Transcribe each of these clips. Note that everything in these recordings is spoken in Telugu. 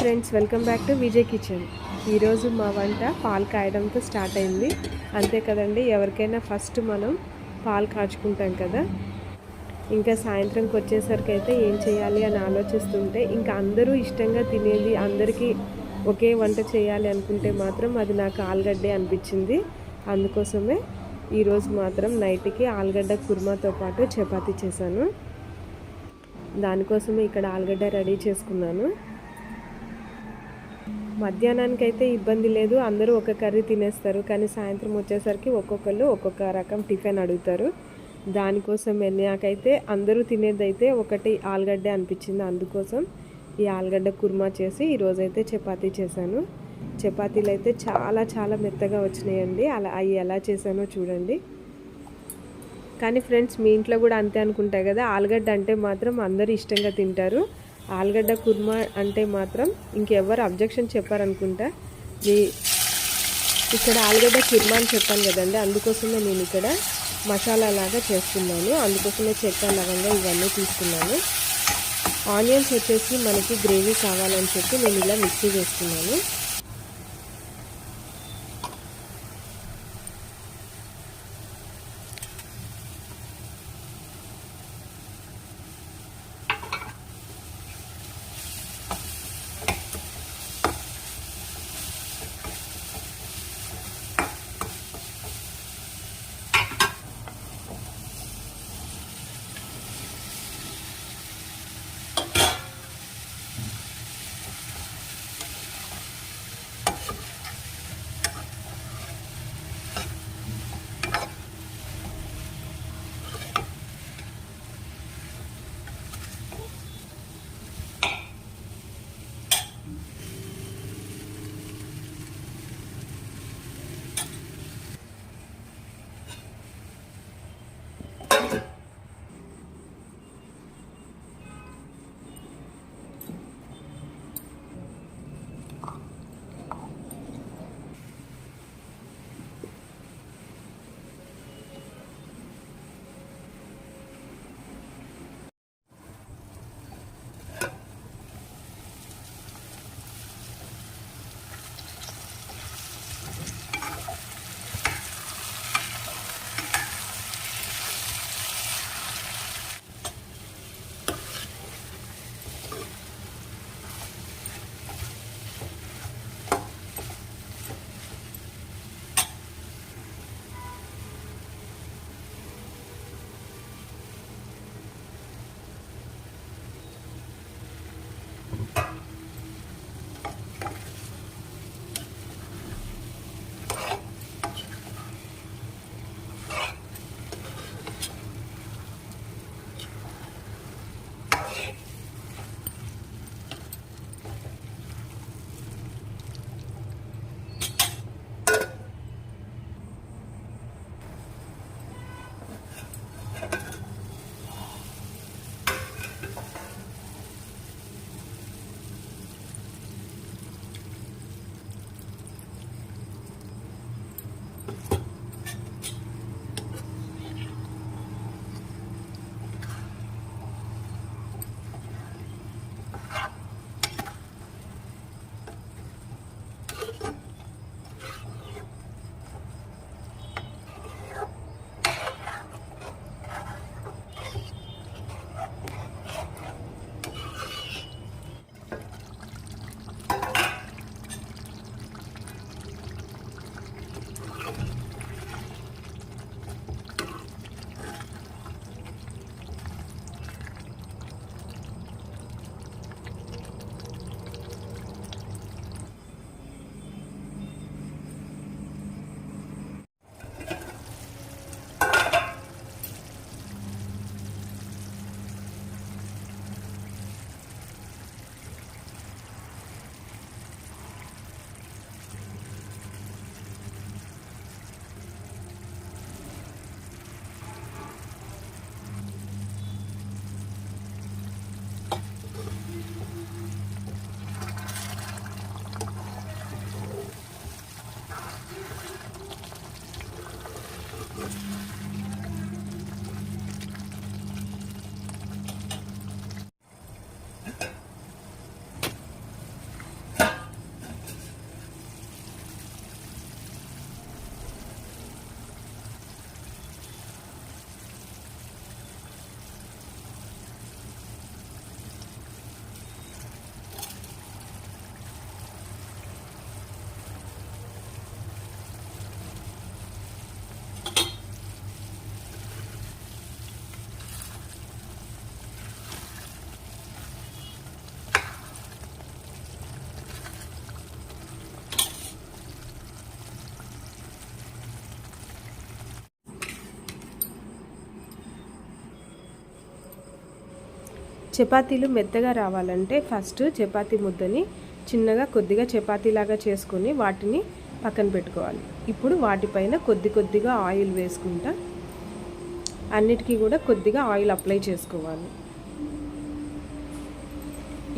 Friends welcome back to Vijay kitchen. ఈరోజు మా వంట పాలు కాయడంతో స్టార్ట్ అయింది. అంతే కదండి ఎవరికైనా ఫస్ట్ మనం పాలు కాచుకుంటాం కదా. ఇంకా సాయంత్రంకి వచ్చేసరికి అయితే ఏం చేయాలి అని ఆలోచిస్తుంటే ఇంకా అందరూ ఇష్టంగా తినేది అందరికీ ఒకే వంట చేయాలి అనుకుంటే మాత్రం అది నాకు ఆలుగడ్డే అనిపించింది. అందుకోసమే ఈరోజు మాత్రం నైట్కి ఆలుగడ్డ కుర్మాతో పాటు చపాతీ చేశాను. దానికోసమే ఇక్కడ ఆలుగడ్డ రెడీ చేసుకున్నాను. మధ్యాహ్నానికి అయితే ఇబ్బంది లేదు. అందరూ ఒక కర్రీ తినేస్తారు. కానీ సాయంత్రం వచ్చేసరికి ఒక్కొక్కరు ఒక్కొక్క రకం టిఫిన్ అడుగుతారు. దానికోసం నాకైతే అందరూ తినేదైతే ఒకటి ఆలుగడ్డ అనిపించింది. అందుకోసం ఈ ఆలుగడ్డ కుర్మా చేసి ఈరోజైతే చపాతీ చేశాను. చపాతీలు అయితే చాలా చాలా మెత్తగా వచ్చినాయండి. అలా అవి ఎలా చేశానో చూడండి. కానీ ఫ్రెండ్స్ మీ ఇంట్లో కూడా అంతే అనుకుంటాయి కదా. ఆలుగడ్డ అంటే మాత్రం అందరూ ఇష్టంగా తింటారు. ఆలుగడ్డ కుర్మా అంటే మాత్రం ఇంకెవరు అబ్జెక్షన్ చెప్పారనుకుంటా. ఈ ఇక్కడ ఆలుగడ్డ కుర్మా అని చెప్పాను కదండి అందుకోసమే నేను ఇక్కడ మసాలా లాగా చేస్తున్నాను. అందుకోసమే చెక్క లవంగా ఇవన్నీ తీసుకున్నాను. ఆనియన్స్ వచ్చేసి మనకి గ్రేవీ కావాలని చెప్పి నేను ఇలా మిక్సీ చేస్తున్నాను. చపాతీలు మెత్తగా రావాలంటే ఫస్ట్ చపాతీ ముద్దని చిన్నగా కొద్దిగా చపాతీలాగా చేసుకొని వాటిని పక్కన పెట్టుకోవాలి. ఇప్పుడు వాటిపైన కొద్ది కొద్దిగా ఆయిల్ వేసుకుంటా అన్నిటికీ కూడా కొద్దిగా ఆయిల్ అప్లై చేసుకోవాలి.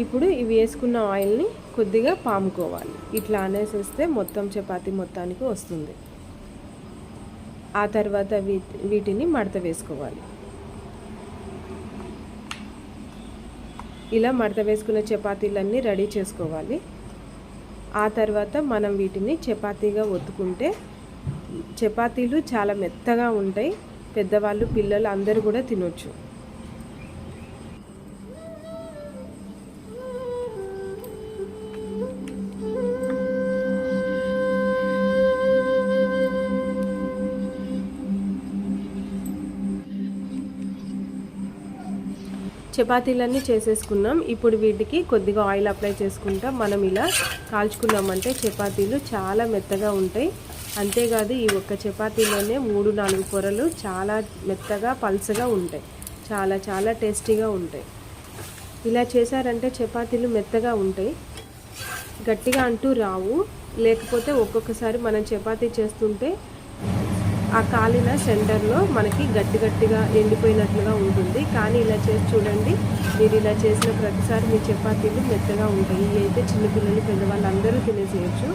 ఇప్పుడు ఇవి వేసుకున్న ఆయిల్ని కొద్దిగా పాముకోవాలి. ఇట్లా అనేసేస్తే మొత్తం చపాతి మొత్తానికి వస్తుంది. ఆ తర్వాత వీటి వీటిని మడత వేసుకోవాలి. ఇలా మడత వేసుకున్న చపాతీలన్నీ రెడీ చేసుకోవాలి. ఆ తర్వాత మనం వీటిని చపాతీగా ఒత్తుకుంటే చపాతీలు చాలా మెత్తగా ఉంటాయి. పెద్దవాళ్ళు పిల్లలు అందరూ కూడా తినొచ్చు. చపాతీలన్నీ చేసేసుకున్నాం. ఇప్పుడు వీటికి కొద్దిగా ఆయిల్ అప్లై చేసుకుంటా మనం ఇలా కాల్చుకున్నామంటే చపాతీలు చాలా మెత్తగా ఉంటాయి. అంతేకాదు ఈ ఒక్క చపాతీలోనే మూడు నాలుగు పొరలు చాలా మెత్తగా పల్చగా ఉంటాయి. చాలా చాలా టేస్టీగా ఉంటాయి. ఇలా చేశారంటే చపాతీలు మెత్తగా ఉంటాయి. గట్టిగా అంటూ రావు. లేకపోతే ఒక్కొక్కసారి మనం చపాతీ చేస్తుంటే ఆ కాలిన సెంటర్లో మనకి గట్టి గట్టిగా ఎండిపోయినట్లుగా ఉంటుంది. కానీ ఇలా చేసి చూడండి. మీరు ఇలా చేసిన ప్రతిసారి మీ చపాతీలు మెత్తగా ఉంటాయి. ఇవి అయితే చిన్నపిల్లలు పెద్దవాళ్ళు అందరూ తినేసేయచ్చు.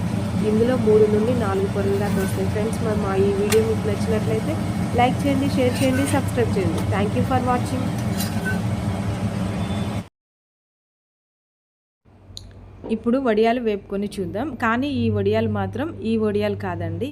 ఇందులో మూడు నుండి నాలుగు పొరలు దాకా వస్తాయి. ఫ్రెండ్స్ మరి మా ఈ వీడియో మీకు నచ్చినట్లయితే లైక్ చేయండి షేర్ చేయండి సబ్స్క్రైబ్ చేయండి. థ్యాంక్ యూ ఫర్ వాచింగ్ ఇప్పుడు వడియాలు వేపుకొని చూద్దాం. కానీ ఈ వడియాలు మాత్రం ఈ వడియాలు కాదండి.